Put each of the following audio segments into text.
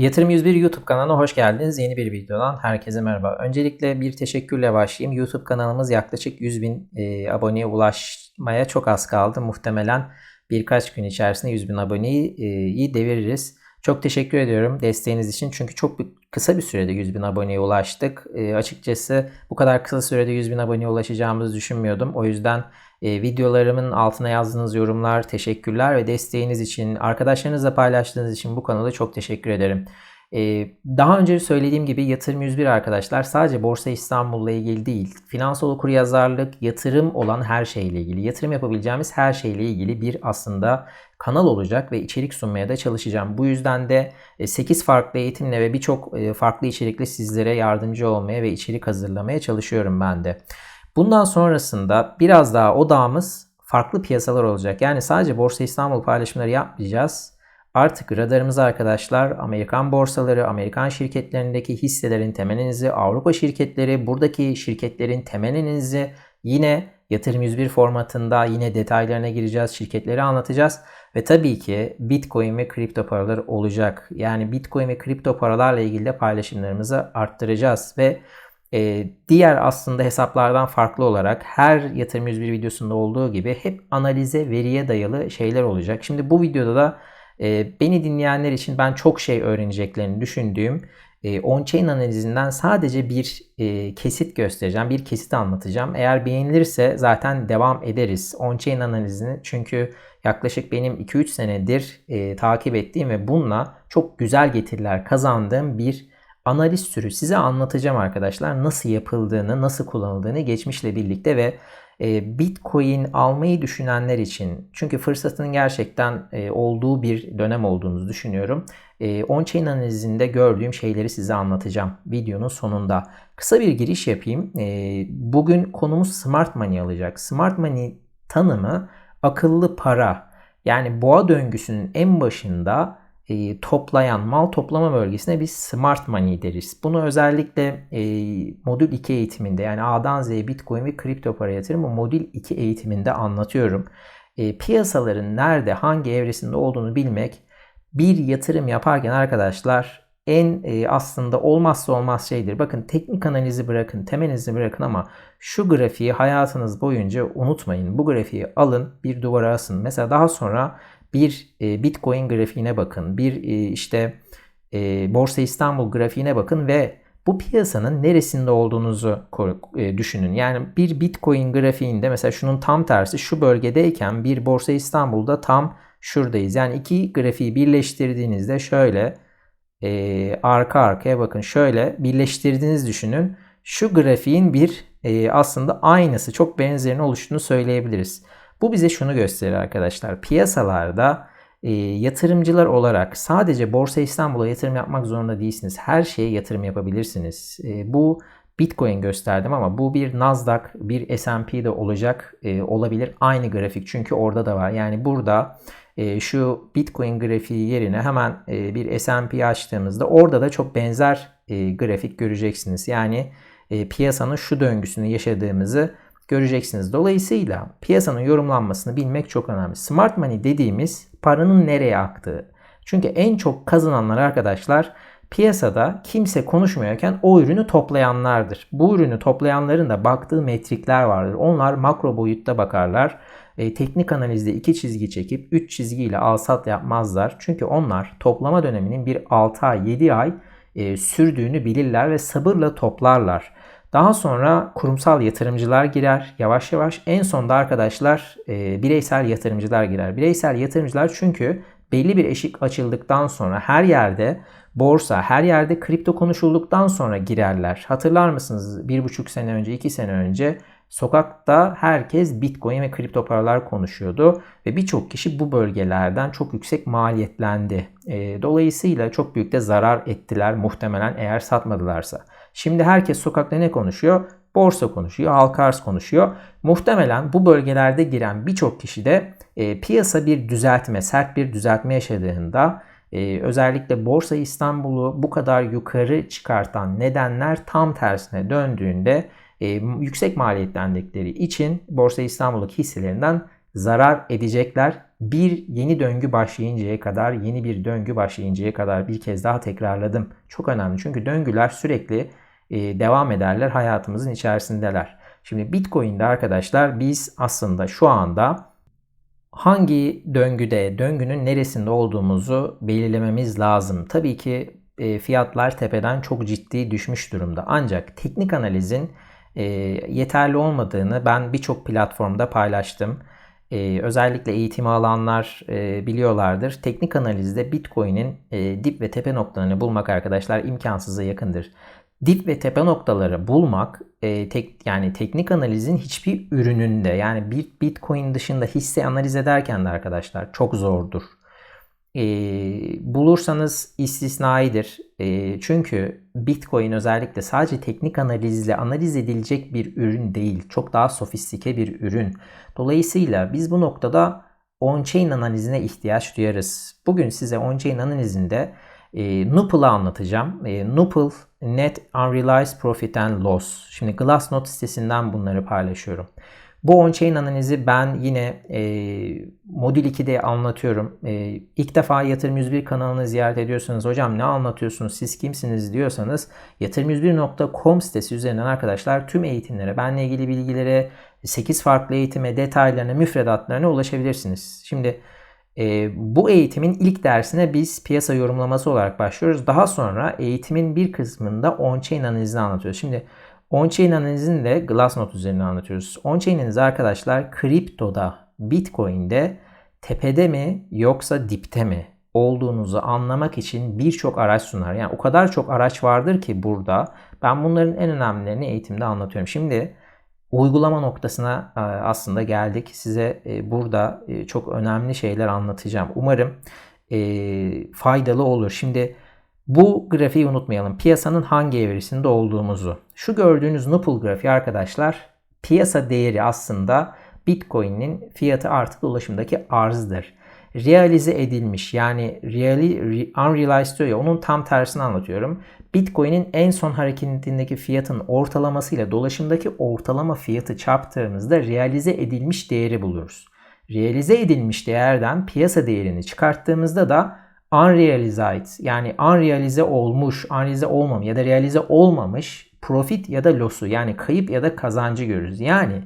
Yatırım 101 YouTube kanalına hoş geldiniz. Yeni bir videodan herkese merhaba. Öncelikle bir teşekkürle başlayayım. YouTube kanalımız yaklaşık 100 bin e, aboneye ulaşmaya çok az kaldı. Muhtemelen birkaç gün içerisinde 100 bin aboneyi e, deviririz. Çok teşekkür ediyorum desteğiniz için. Çünkü çok bir, kısa bir sürede 100 bin aboneye ulaştık. E, açıkçası bu kadar kısa sürede 100 bin aboneye ulaşacağımızı düşünmüyordum. O yüzden e, videolarımın altına yazdığınız yorumlar, teşekkürler ve desteğiniz için, arkadaşlarınızla paylaştığınız için bu kanalda çok teşekkür ederim. E, daha önce söylediğim gibi Yatırım 101 arkadaşlar sadece Borsa İstanbul'la ilgili değil, finansal okuryazarlık, yatırım olan her şeyle ilgili, yatırım yapabileceğimiz her şeyle ilgili bir aslında kanal olacak ve içerik sunmaya da çalışacağım. Bu yüzden de 8 farklı eğitimle ve birçok farklı içerikle sizlere yardımcı olmaya ve içerik hazırlamaya çalışıyorum ben de. Bundan sonrasında biraz daha odağımız farklı piyasalar olacak. Yani sadece Borsa İstanbul paylaşımları yapmayacağız. Artık radarımız arkadaşlar Amerikan borsaları, Amerikan şirketlerindeki hisselerin temelinizi, Avrupa şirketleri, buradaki şirketlerin temelinizi yine Yatırım 101 formatında yine detaylarına gireceğiz, şirketleri anlatacağız. Ve tabii ki Bitcoin ve kripto paralar olacak. Yani Bitcoin ve kripto paralarla ilgili de paylaşımlarımızı arttıracağız ve e, diğer aslında hesaplardan farklı olarak her yatırım 101 videosunda olduğu gibi hep analize, veriye dayalı şeyler olacak. Şimdi bu videoda da e, beni dinleyenler için ben çok şey öğreneceklerini düşündüğüm e, on-chain analizinden sadece bir e, kesit göstereceğim, bir kesit anlatacağım. Eğer beğenilirse zaten devam ederiz on-chain analizini. Çünkü yaklaşık benim 2-3 senedir e, takip ettiğim ve bununla çok güzel getiriler kazandığım bir analiz türü size anlatacağım arkadaşlar. Nasıl yapıldığını, nasıl kullanıldığını geçmişle birlikte ve e, Bitcoin almayı düşünenler için çünkü fırsatının gerçekten e, olduğu bir dönem olduğunu düşünüyorum. E, on-chain analizinde gördüğüm şeyleri size anlatacağım videonun sonunda. Kısa bir giriş yapayım. Bugün konumuz Smart Money alacak. Smart Money tanımı akıllı para. Yani boğa döngüsünün en başında e, toplayan mal toplama bölgesine biz smart money deriz. Bunu özellikle e, modül 2 eğitiminde yani A'dan Z'ye Bitcoin ve kripto para yatırımı modül 2 eğitiminde anlatıyorum. E, piyasaların nerede hangi evresinde olduğunu bilmek bir yatırım yaparken arkadaşlar en e, aslında olmazsa olmaz şeydir. Bakın teknik analizi bırakın, temelinizi bırakın ama şu grafiği hayatınız boyunca unutmayın. Bu grafiği alın, bir duvara asın. Mesela daha sonra bir e, Bitcoin grafiğine bakın, bir e, işte e, Borsa İstanbul grafiğine bakın ve bu piyasanın neresinde olduğunuzu e, düşünün. Yani bir Bitcoin grafiğinde mesela şunun tam tersi şu bölgedeyken bir Borsa İstanbul'da tam şuradayız. Yani iki grafiği birleştirdiğinizde şöyle e, arka arkaya bakın şöyle birleştirdiğiniz düşünün. Şu grafiğin bir e, aslında aynısı çok benzerini oluştuğunu söyleyebiliriz. Bu bize şunu gösterir arkadaşlar. Piyasalarda e, yatırımcılar olarak sadece Borsa İstanbul'a yatırım yapmak zorunda değilsiniz. Her şeye yatırım yapabilirsiniz. E, bu Bitcoin gösterdim ama bu bir Nasdaq, bir S&P de olacak e, olabilir. Aynı grafik çünkü orada da var. Yani burada e, şu Bitcoin grafiği yerine hemen e, bir S&P açtığımızda orada da çok benzer e, grafik göreceksiniz. Yani e, piyasanın şu döngüsünü yaşadığımızı göreceksiniz. Dolayısıyla piyasanın yorumlanmasını bilmek çok önemli. Smart money dediğimiz paranın nereye aktığı. Çünkü en çok kazananlar arkadaşlar piyasada kimse konuşmuyorken o ürünü toplayanlardır. Bu ürünü toplayanların da baktığı metrikler vardır. Onlar makro boyutta bakarlar. E, teknik analizde iki çizgi çekip 3 çizgiyle al sat yapmazlar. Çünkü onlar toplama döneminin bir 6 ay 7 ay e, sürdüğünü bilirler ve sabırla toplarlar. Daha sonra kurumsal yatırımcılar girer yavaş yavaş. En sonda arkadaşlar e, bireysel yatırımcılar girer. Bireysel yatırımcılar çünkü belli bir eşik açıldıktan sonra her yerde borsa, her yerde kripto konuşulduktan sonra girerler. Hatırlar mısınız? Bir buçuk sene önce, iki sene önce sokakta herkes bitcoin ve kripto paralar konuşuyordu. Ve birçok kişi bu bölgelerden çok yüksek maliyetlendi. E, dolayısıyla çok büyük de zarar ettiler muhtemelen eğer satmadılarsa. Şimdi herkes sokakta ne konuşuyor? Borsa konuşuyor, halka konuşuyor. Muhtemelen bu bölgelerde giren birçok kişi de e, piyasa bir düzeltme, sert bir düzeltme yaşadığında e, özellikle Borsa İstanbul'u bu kadar yukarı çıkartan nedenler tam tersine döndüğünde e, yüksek maliyetlendikleri için Borsa İstanbul'daki hisselerinden zarar edecekler bir yeni döngü başlayıncaya kadar, yeni bir döngü başlayıncaya kadar bir kez daha tekrarladım. Çok önemli çünkü döngüler sürekli devam ederler, hayatımızın içerisindeler. Şimdi Bitcoin'de arkadaşlar biz aslında şu anda hangi döngüde, döngünün neresinde olduğumuzu belirlememiz lazım. Tabii ki e, fiyatlar tepeden çok ciddi düşmüş durumda. Ancak teknik analizin e, yeterli olmadığını ben birçok platformda paylaştım. E, özellikle eğitimi alanlar biliyorlardır. Teknik analizde Bitcoin'in dip ve tepe noktalarını bulmak arkadaşlar imkansıza yakındır dip ve tepe noktaları bulmak e, tek yani teknik analizin hiçbir ürününde yani bir Bitcoin dışında hisse analiz ederken de arkadaşlar çok zordur. E, bulursanız istisnaidir. E, çünkü Bitcoin özellikle sadece teknik analizle analiz edilecek bir ürün değil. Çok daha sofistike bir ürün. Dolayısıyla biz bu noktada on-chain analizine ihtiyaç duyarız. Bugün size on-chain analizinde e, Nupal'ı anlatacağım. E, Nupal Net Unrealized Profit and Loss. Şimdi Glassnode sitesinden bunları paylaşıyorum. Bu on-chain analizi ben yine e, Modül 2'de anlatıyorum. E, ilk defa Yatırım 101 kanalını ziyaret ediyorsanız hocam ne anlatıyorsunuz siz kimsiniz diyorsanız yatırım101.com sitesi üzerinden arkadaşlar tüm eğitimlere, benle ilgili bilgilere, 8 farklı eğitime, detaylarına, müfredatlarına ulaşabilirsiniz. Şimdi e, bu eğitimin ilk dersine biz piyasa yorumlaması olarak başlıyoruz. Daha sonra eğitimin bir kısmında on-chain analizini anlatıyoruz. Şimdi on-chain analizini de Glassnode üzerine anlatıyoruz. On-chain analizi arkadaşlar kriptoda, Bitcoin'de tepede mi yoksa dipte mi olduğunuzu anlamak için birçok araç sunar. Yani o kadar çok araç vardır ki burada. Ben bunların en önemlilerini eğitimde anlatıyorum. Şimdi uygulama noktasına e, aslında geldik. Size e, burada e, çok önemli şeyler anlatacağım. Umarım faydalı olur. Şimdi bu grafiği unutmayalım. Piyasanın hangi evresinde olduğumuzu. Şu gördüğünüz Nupul grafiği arkadaşlar piyasa değeri aslında Bitcoin'in fiyatı artı dolaşımdaki arzdır. Realize edilmiş yani reali, unrealized diyor ya onun tam tersini anlatıyorum. Bitcoin'in en son hareketindeki fiyatın ortalamasıyla dolaşımdaki ortalama fiyatı çarptığımızda realize edilmiş değeri buluruz. Realize edilmiş değerden piyasa değerini çıkarttığımızda da unrealized yani unrealize olmuş, unrealize olmamış ya da realize olmamış profit ya da loss'u yani kayıp ya da kazancı görürüz. Yani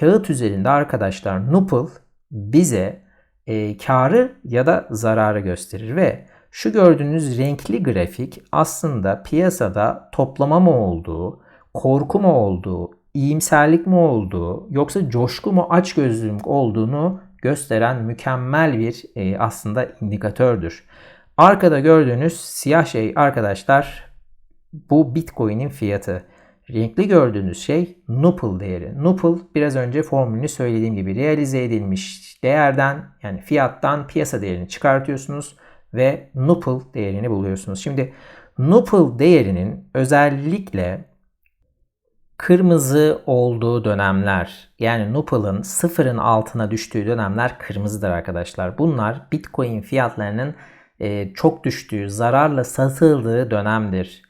kağıt üzerinde arkadaşlar Nupal bize e, karı ya da zararı gösterir ve şu gördüğünüz renkli grafik aslında piyasada toplama mı olduğu, korku mu olduğu, iyimserlik mi olduğu yoksa coşku mu açgözlülük olduğunu gösteren mükemmel bir e, aslında indikatördür. Arkada gördüğünüz siyah şey arkadaşlar bu Bitcoin'in fiyatı. Renkli gördüğünüz şey Nupal değeri. Nupal biraz önce formülünü söylediğim gibi realize edilmiş değerden yani fiyattan piyasa değerini çıkartıyorsunuz ve Nupal değerini buluyorsunuz. Şimdi Nupal değerinin özellikle kırmızı olduğu dönemler yani Nupal'ın sıfırın altına düştüğü dönemler kırmızıdır arkadaşlar. Bunlar Bitcoin fiyatlarının çok düştüğü, zararla satıldığı dönemdir.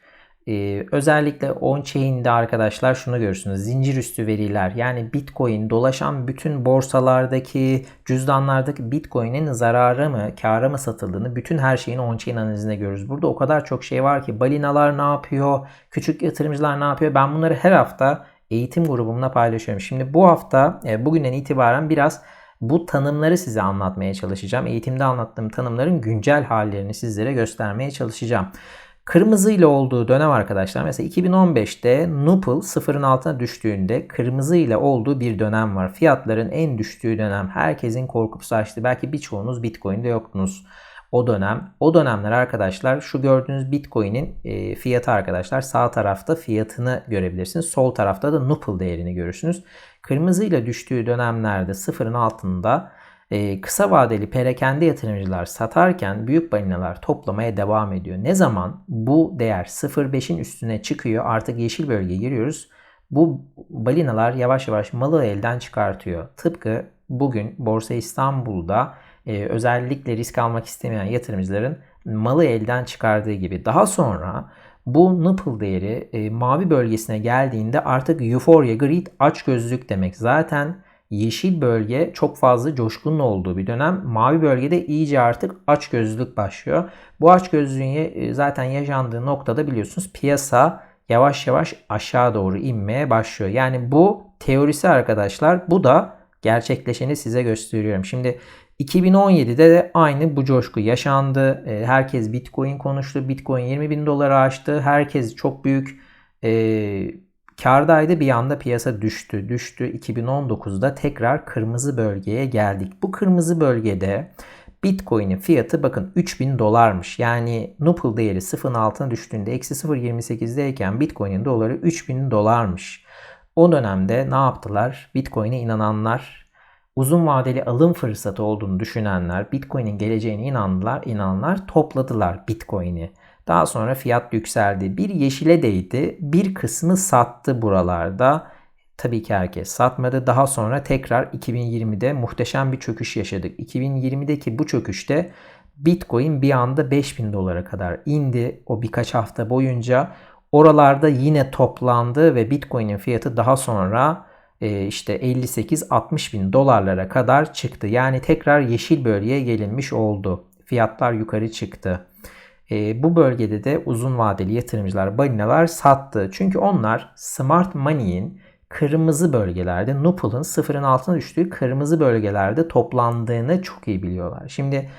Ee, özellikle on-chain'de arkadaşlar şunu görürsünüz. Zincir üstü veriler yani Bitcoin dolaşan bütün borsalardaki cüzdanlardaki Bitcoin'in zararı mı kâra mı satıldığını bütün her şeyin on-chain analizinde görürüz. Burada o kadar çok şey var ki balinalar ne yapıyor, küçük yatırımcılar ne yapıyor ben bunları her hafta eğitim grubumla paylaşıyorum. Şimdi bu hafta e, bugünden itibaren biraz bu tanımları size anlatmaya çalışacağım. Eğitimde anlattığım tanımların güncel hallerini sizlere göstermeye çalışacağım. Kırmızı ile olduğu dönem arkadaşlar mesela 2015'te Nupal sıfırın altına düştüğünde kırmızı ile olduğu bir dönem var. Fiyatların en düştüğü dönem. Herkesin korkup saçtı. Belki birçoğunuz Bitcoin'de yoktunuz o dönem. O dönemler arkadaşlar şu gördüğünüz Bitcoin'in e, fiyatı arkadaşlar sağ tarafta fiyatını görebilirsiniz. Sol tarafta da Nupal değerini görürsünüz. Kırmızı ile düştüğü dönemlerde sıfırın altında e, kısa vadeli perakende yatırımcılar satarken büyük balinalar toplamaya devam ediyor. Ne zaman bu değer 0.5'in üstüne çıkıyor artık yeşil bölgeye giriyoruz. Bu balinalar yavaş yavaş malı elden çıkartıyor. Tıpkı bugün Borsa İstanbul'da e, özellikle risk almak istemeyen yatırımcıların malı elden çıkardığı gibi. Daha sonra bu nipple değeri e, mavi bölgesine geldiğinde artık euphoria, greed, açgözlülük demek. Zaten yeşil bölge çok fazla coşkunun olduğu bir dönem. Mavi bölgede iyice artık açgözlülük başlıyor. Bu açgözlülüğün e, zaten yaşandığı noktada biliyorsunuz piyasa yavaş yavaş aşağı doğru inmeye başlıyor. Yani bu teorisi arkadaşlar bu da gerçekleşeni size gösteriyorum. Şimdi 2017'de de aynı bu coşku yaşandı. E, herkes Bitcoin konuştu. Bitcoin 20 bin dolara aştı. Herkes çok büyük e, kardaydı. Bir anda piyasa düştü. Düştü. 2019'da tekrar kırmızı bölgeye geldik. Bu kırmızı bölgede Bitcoin'in fiyatı bakın 3000 dolarmış. Yani Nupal değeri sıfırın altına düştüğünde eksi 0.28'deyken Bitcoin'in doları 3000 dolarmış. O dönemde ne yaptılar? Bitcoin'e inananlar, uzun vadeli alım fırsatı olduğunu düşünenler, Bitcoin'in geleceğine inandılar, inananlar topladılar Bitcoin'i. Daha sonra fiyat yükseldi. Bir yeşile değdi. Bir kısmı sattı buralarda. Tabii ki herkes satmadı. Daha sonra tekrar 2020'de muhteşem bir çöküş yaşadık. 2020'deki bu çöküşte Bitcoin bir anda 5000 dolara kadar indi. O birkaç hafta boyunca oralarda yine toplandı ve Bitcoin'in fiyatı daha sonra e, işte 58-60 bin dolarlara kadar çıktı. Yani tekrar yeşil bölgeye gelinmiş oldu. Fiyatlar yukarı çıktı. E, bu bölgede de uzun vadeli yatırımcılar, balinalar sattı. Çünkü onlar smart money'in kırmızı bölgelerde, Nupal'ın sıfırın altına düştüğü kırmızı bölgelerde toplandığını çok iyi biliyorlar. Şimdi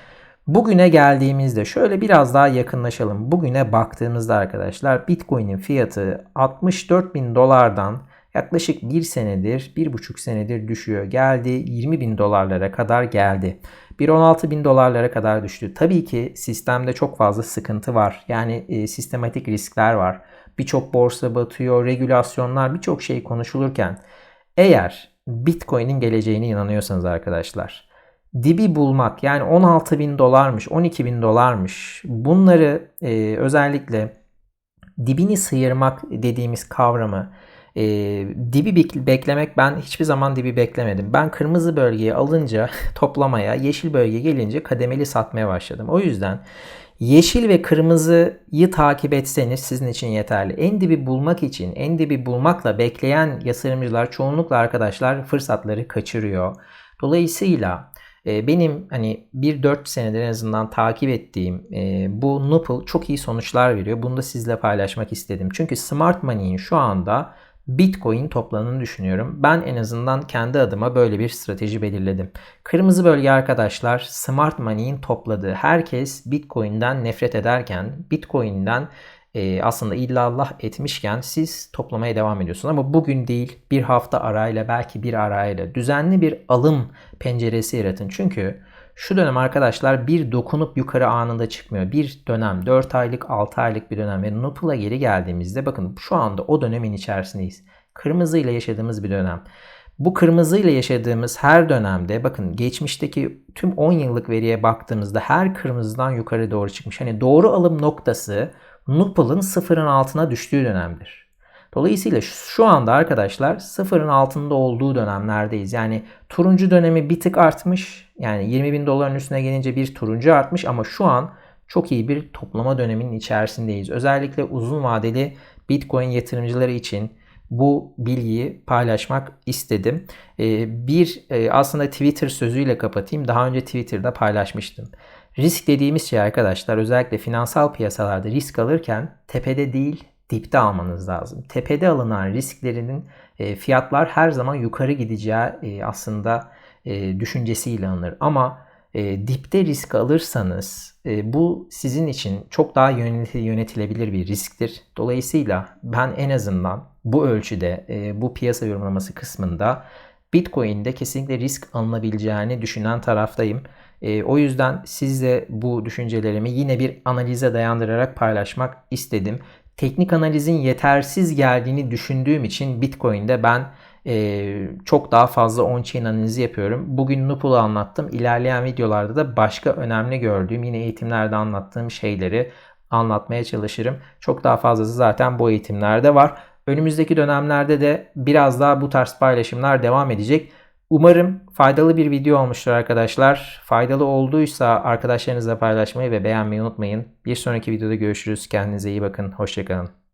bugüne geldiğimizde şöyle biraz daha yakınlaşalım. Bugüne baktığımızda arkadaşlar Bitcoin'in fiyatı 64 bin dolardan yaklaşık bir senedir, bir buçuk senedir düşüyor. Geldi 20 bin dolarlara kadar geldi. 1.16 bin dolarlara kadar düştü. Tabii ki sistemde çok fazla sıkıntı var. Yani e, sistematik riskler var. Birçok borsa batıyor, regülasyonlar, birçok şey konuşulurken eğer Bitcoin'in geleceğine inanıyorsanız arkadaşlar dibi bulmak yani 16 bin dolarmış 12 bin dolarmış bunları e, özellikle dibini sıyırmak dediğimiz kavramı e, dibi beklemek ben hiçbir zaman dibi beklemedim. Ben kırmızı bölgeyi alınca toplamaya, yeşil bölge gelince kademeli satmaya başladım. O yüzden yeşil ve kırmızıyı takip etseniz sizin için yeterli. En dibi bulmak için, en dibi bulmakla bekleyen yatırımcılar çoğunlukla arkadaşlar fırsatları kaçırıyor. Dolayısıyla e, benim hani bir 4 senedir en azından takip ettiğim e, bu Nupal çok iyi sonuçlar veriyor. Bunu da sizle paylaşmak istedim. Çünkü Smart Money'in şu anda Bitcoin toplanını düşünüyorum. Ben en azından kendi adıma böyle bir strateji belirledim. Kırmızı bölge arkadaşlar Smart Money'in topladığı herkes Bitcoin'den nefret ederken Bitcoin'den e, aslında illallah etmişken siz toplamaya devam ediyorsunuz. Ama bugün değil bir hafta arayla belki bir arayla düzenli bir alım penceresi yaratın. Çünkü şu dönem arkadaşlar bir dokunup yukarı anında çıkmıyor. Bir dönem 4 aylık 6 aylık bir dönem ve Nupul'a geri geldiğimizde bakın şu anda o dönemin içerisindeyiz. Kırmızı ile yaşadığımız bir dönem. Bu kırmızı ile yaşadığımız her dönemde bakın geçmişteki tüm 10 yıllık veriye baktığımızda her kırmızıdan yukarı doğru çıkmış. Hani doğru alım noktası Nupul'un sıfırın altına düştüğü dönemdir. Dolayısıyla şu anda arkadaşlar sıfırın altında olduğu dönemlerdeyiz. Yani turuncu dönemi bir tık artmış. Yani 20 bin doların üstüne gelince bir turuncu artmış ama şu an çok iyi bir toplama döneminin içerisindeyiz. Özellikle uzun vadeli Bitcoin yatırımcıları için bu bilgiyi paylaşmak istedim. Ee, bir e, aslında Twitter sözüyle kapatayım. Daha önce Twitter'da paylaşmıştım. Risk dediğimiz şey arkadaşlar özellikle finansal piyasalarda risk alırken tepede değil dipte almanız lazım. Tepede alınan risklerinin e, fiyatlar her zaman yukarı gideceği e, aslında e, düşüncesiyle alınır. Ama e, dipte risk alırsanız e, bu sizin için çok daha yönetilebilir bir risktir. Dolayısıyla ben en azından bu ölçüde e, bu piyasa yorumlaması kısmında Bitcoin'de kesinlikle risk alınabileceğini düşünen taraftayım. E, o yüzden sizle bu düşüncelerimi yine bir analize dayandırarak paylaşmak istedim teknik analizin yetersiz geldiğini düşündüğüm için Bitcoin'de ben e, çok daha fazla on-chain analizi yapıyorum. Bugün Nupul'u anlattım. İlerleyen videolarda da başka önemli gördüğüm yine eğitimlerde anlattığım şeyleri anlatmaya çalışırım. Çok daha fazlası zaten bu eğitimlerde var. Önümüzdeki dönemlerde de biraz daha bu tarz paylaşımlar devam edecek. Umarım faydalı bir video olmuştur arkadaşlar. Faydalı olduysa arkadaşlarınızla paylaşmayı ve beğenmeyi unutmayın. Bir sonraki videoda görüşürüz. Kendinize iyi bakın. Hoşçakalın.